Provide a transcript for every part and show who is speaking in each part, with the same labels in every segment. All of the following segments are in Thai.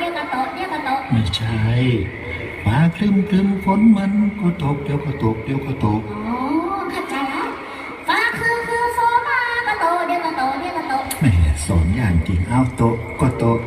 Speaker 1: เดี๋ยวก็โตเดี๋ยวก็โต
Speaker 2: ไม่ใช่ฟ้าครึมครึมฝนมันก็ตกเดี๋ยวก็ตกเดี๋ยวก็ตก
Speaker 1: อ๋อเข้าใจแล้วฟ้าคือคือโฟมาก็โตเดี๋ยวก็โตเดี๋ยวก็โต
Speaker 2: แหมสอนอย่างจริงเอาโตะก็โตะ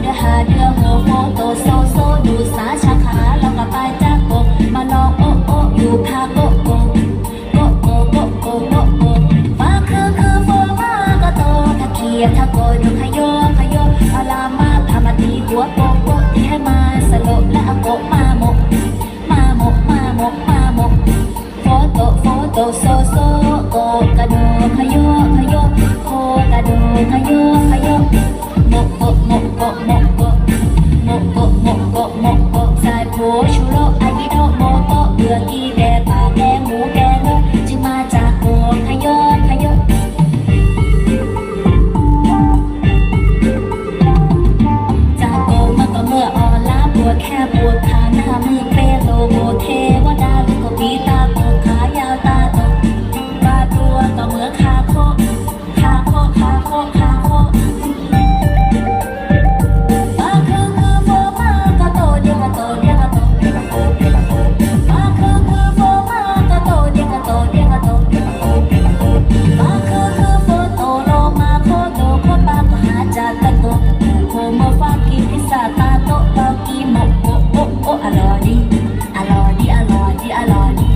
Speaker 1: เดี๋ยวหาเดี๋ยวหัวโฟโตโซโซดูสาชาขาแล้วก็ไปจากโกมาลอโอโออยู่คาโกโกโกโกโกโกโกโกฟ้าคือคือโฟมาก็โตตะเคียนทะโกดูขยโยขยโยอาลามาพามาตีหัวโกโกที่ให้มาสลบและเอาโกมาหมมาหมมาหมมาหมโฟโตโฟโตโซโซโกกระโดขยโยขยโยโคกระโดขยโยขยโ空上のもっと浮気で อร่อยดีอร่อยดีอร่อย